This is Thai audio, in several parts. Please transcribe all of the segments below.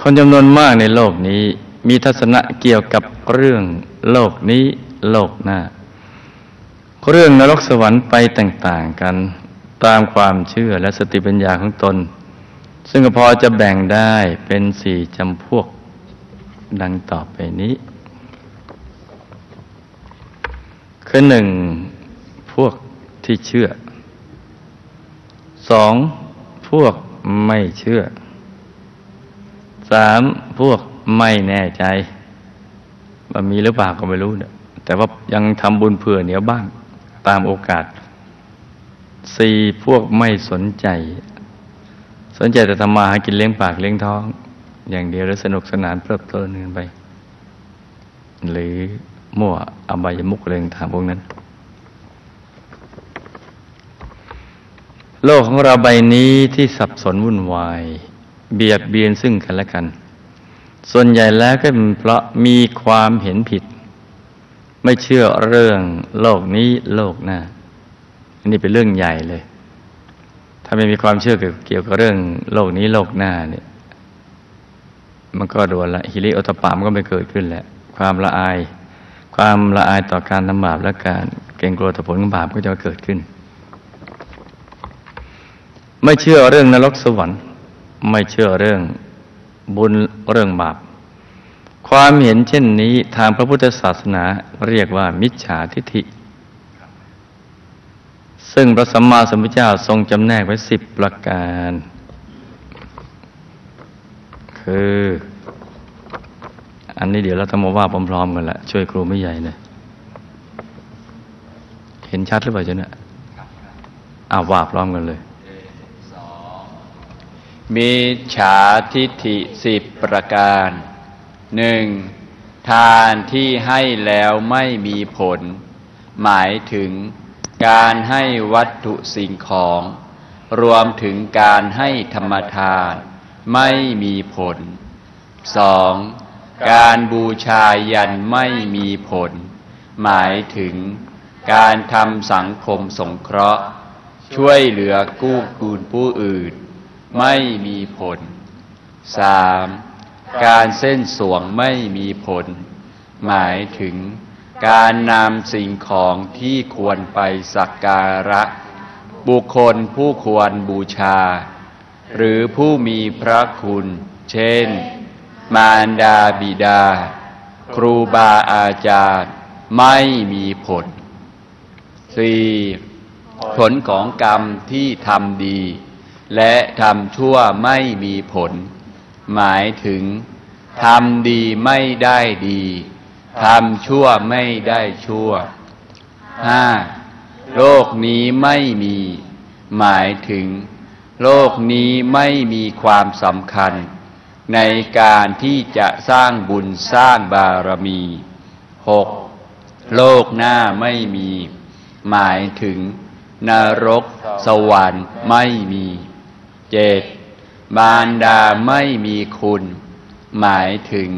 คนจำนวนมากในโลกนี้ มีทัศนะเกี่ยวกับเรื่องโลกนี้โลกหน้า เรื่องนรกสวรรค์ไปต่างๆกันตามความเชื่อและสติปัญญาของตน ซึ่งพอจะแบ่งได้เป็นสี่จำพวกดังต่อไปนี้ คือหนึ่งพวกที่เชื่อสองพวกไม่เชื่อ สามพวกไม่แน่ใจว่ามีหรือเปล่าก็ไม่รู้เนี่ยแต่ว่ายังทำบุญเผื่อเหนียวบ้างตามโอกาสสี่พวกไม่สนใจ สนใจแต่ทำมาหากินเลี้ยงปากเลี้ยงท้อง อย่างเดียวแล้วสนุกสนานเพลิดเพลินกันไป หรือมั่วอบายมุกเรื่องถามพวกนั้น โลกของเราใบนี้ที่สับสนวุ่นวาย เบียดเบียนซึ่งกันและกัน ส่วนใหญ่แล้วก็เป็นเพราะมีความเห็นผิด ไม่เชื่อเรื่องโลกนี้โลกหน้าอันนี้เป็นเรื่องใหญ่เลย ถ้าไม่มีความเชื่อเกี่ยวกับเรื่องโลกนี้โลกหน้าเนี่ยมันก็ดวนละฮิริโอตปามก็ไม่เกิดขึ้นแหละ ความละอาย ความละอายต่อการทำบาปและการเกรงกลัวต่อผลของบาปก็จะเกิดขึ้น ไม่เชื่อเรื่องนรกสวรรค์ ไม่เชื่อเรื่องบุญเรื่องบาป ความเห็นเช่นนี้ทางพระพุทธศาสนาเรียกว่ามิจฉาทิฏฐิ ซึ่งพระสัมมาสัมพุทธเจ้าทรงจำแนกไว้สิบประการ คือ อันนี้เดี๋ยวเราต้องมาว่าพร้อมๆกันละช่วยครูไม่ใหญ่หน่ยเห็นชัดหรือเปล่าจ๊ะเนี่ยอ้าวว่าพร้อมกันเลย มิฉาทิฏฐิสิบประการหนึ่งทานที่ให้แล้วไม่มีผล หมายถึงการให้วัตถุสิ่งของ รวมถึงการให้ธรรมทาน ไม่มีผลสองการบูชายันไม่มีผล หมายถึงการทำสังคมสงเคราะห์ ช่วยเหลือกู้กูลผู้อื่น ไม่มีผลสามการเส้นสวงไม่มีผล หมายถึงการนำสิ่งของที่ควรไปสักการะ บุคคลผู้ควรบูชา หรือผู้มีพระคุณ เช่น มารดาบิดา ครูบาอาจารย์ ไม่มีผล 4. ผลของกรรมที่ทำดี และทำชั่วไม่มีผล หมายถึงทำดีไม่ได้ดีทำชั่วไม่ได้ชั่ว 5. โลกนี้ไม่มี หมายถึง โลกนี้ไม่มีความสำคัญ ในการที่จะสร้างบุญสร้างบารมี 6. โลกหน้าไม่มี หมายถึง นรกสวรรค์ไม่มี เจ็ดบารดาไม่มีคุณ หมายถึง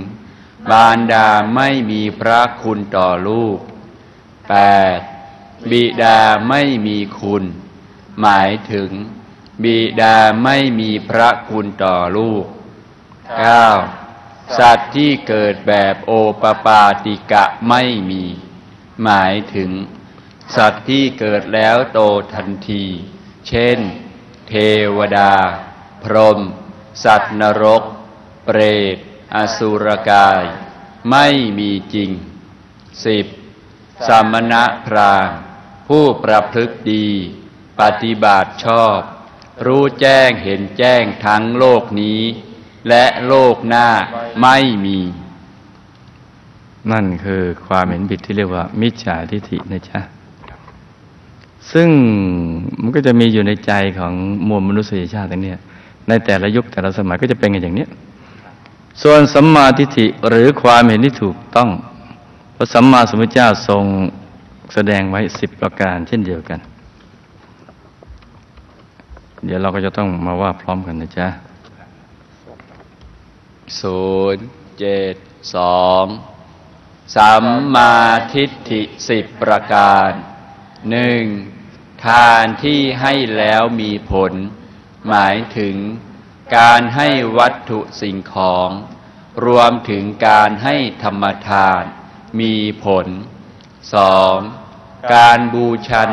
บารดาไม่มีพระคุณต่อลูก 8. บิดาไม่มีคุณ หมายถึง บิดาไม่มีพระคุณต่อลูก 9. สัตว์ที่เกิดแบบโอปปาติกะไม่มี หมายถึง สัตว์ที่เกิดแล้วโตทันที เช่น เทวดา พรหมสัตว์นรก เปรตอสุรกาย ไม่มีจริงสิบสมณะพรามผู้ประพฤติดี ปฏิบัติชอบ รู้แจ้งเห็นแจ้งทั้งโลกนี้ และโลกหน้าไม่มี นั่นคือความเห็นผิดที่เรียกว่า มิจฉาทิฏฐินะจ๊ะ ซึ่งมันก็จะมีอยู่ในใจของมวลมนุษยชาติทั้งนี้ในแต่ละยุคแต่ละสมัยก็จะเป็นกันอย่างนี้ส่วนสัมมาทิฏฐิหรือความเห็นที่ถูกต้องพระสัมมาสัมพุทธเจ้าทรงแสดงไว้สิบประการเช่นเดียวกัน เดี๋ยวเราก็จะต้องมาว่าพร้อมกันนะจ๊ะศูนย์เจ็ดสองสัมมาทิฏฐิสิบประการ หนึ่งทานที่ให้แล้วมีผล หมายถึงการให้วัตถุสิ่งของ รวมถึงการให้ธรรมทาน มีผล 2. การบูชัน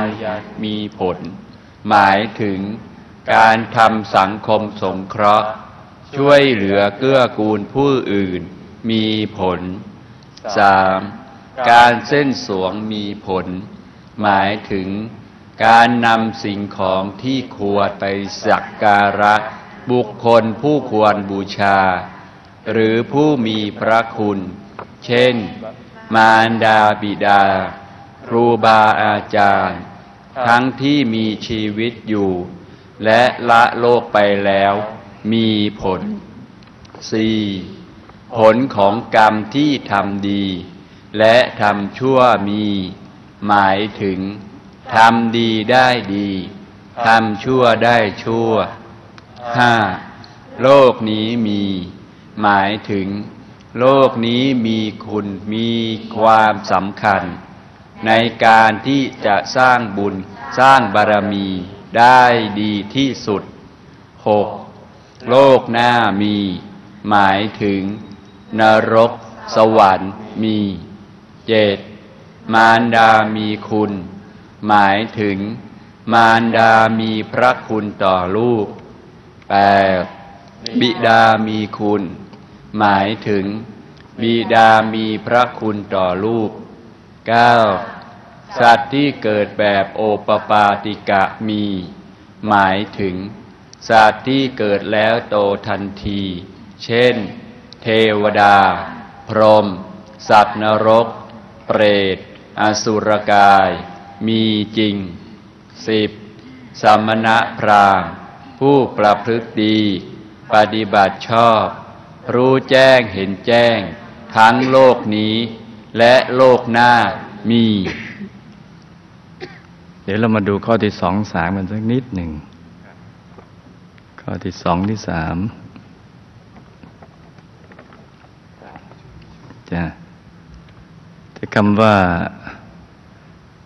มีผล หมายถึงการทำสังคมสงเคราะห์ ช่วยเหลือเกื้อกูลผู้อื่น มีผล 3. การเส้นสวงมีผล หมายถึงการนำสิ่งของที่ควรไปสักการะ บุคคลผู้ควรบูชา หรือผู้มีพระคุณ เช่น มารดาบิดา ครูบาอาจารย์ ทั้งที่มีชีวิตอยู่ และละโลกไปแล้ว มีผล 4. ผลของกรรมที่ทำดี และทำชั่วมี หมายถึงทำดีได้ดีทำชั่วได้ชั่ว 5. โลกนี้มี หมายถึง โลกนี้มีคุณมีความสำคัญ ในการที่จะสร้างบุญสร้างบารมีได้ดีที่สุด 6. โลกหน้ามี หมายถึง นรกสวรรค์มีเจ็ด มารดามีคุณ หมายถึง มารดามีพระคุณต่อลูกแปดบิดามีคุณ หมายถึง บิดามีพระคุณต่อลูกเก้าสัตว์ที่เกิดแบบโอปปาติกะมี หมายถึง สัตว์ที่เกิดแล้วโตทันที เช่น เทวดา พรหมสัตว์นรก เปรต อสุรกายมีจริงสิบสมณะพราหมณ์ ผู้ประพฤติดี ปฏิบัติชอบ รู้แจ้งเห็นแจ้ง ทั้งโลกนี้ และโลกหน้ามี เดี๋ยวเรามาดูข้อที่สองสามกันสักนิดหนึ่ง ข้อที่สองที่สามจ้ คำว่า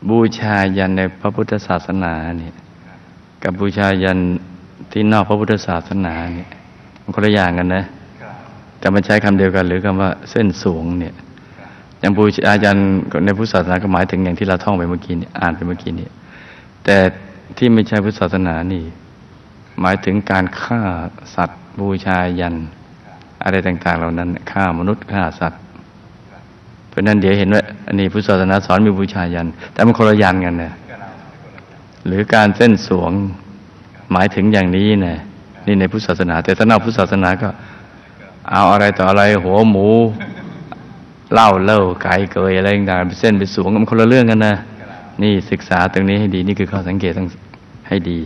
บูชายันในพระพุทธศาสนาเนี่ยกับบูชายันที่นอกพระพุทธศาสนาเนี่ยมันคนละอย่างกันนะแต่มันใช้คำเดียวกัน หรือคำว่าเส้นสูงเนี่ยอย่างบูชายันในพุทธศาสนาก็หมายถึงอย่างที่เราท่องไปเมื่อกี้นี้อ่านไปเมื่อกี้นี้แต่ที่ไม่ใช่พุทธศาสนานี่ หมายถึงการฆ่าสัตว์ บูชายัน อะไรต่าง ๆ เหล่านั้นฆ่ามนุษย์ฆ่าสัตว์ ราะนั้นเดี๋ยวเห็นว่าอันนี้พุทธศาสนาสอนมีบูชายัน แต่มันคนละยันกันนะหรือการเส้นสวงหมายถึงอย่างนี้นะนี่ในพุทธศาสนา แต่ถ้านอกพุทธศาสนาก็ เอาอะไรต่ออะไรหัวหมูเล้าเล่าไก่เกยอะไรต่างๆไปเส้นไปสวงมันคนละเรื่องกันนะนี่ศึกษาตรงนี้ให้ดีนี่คือข้อสังเกตต้องให้ดี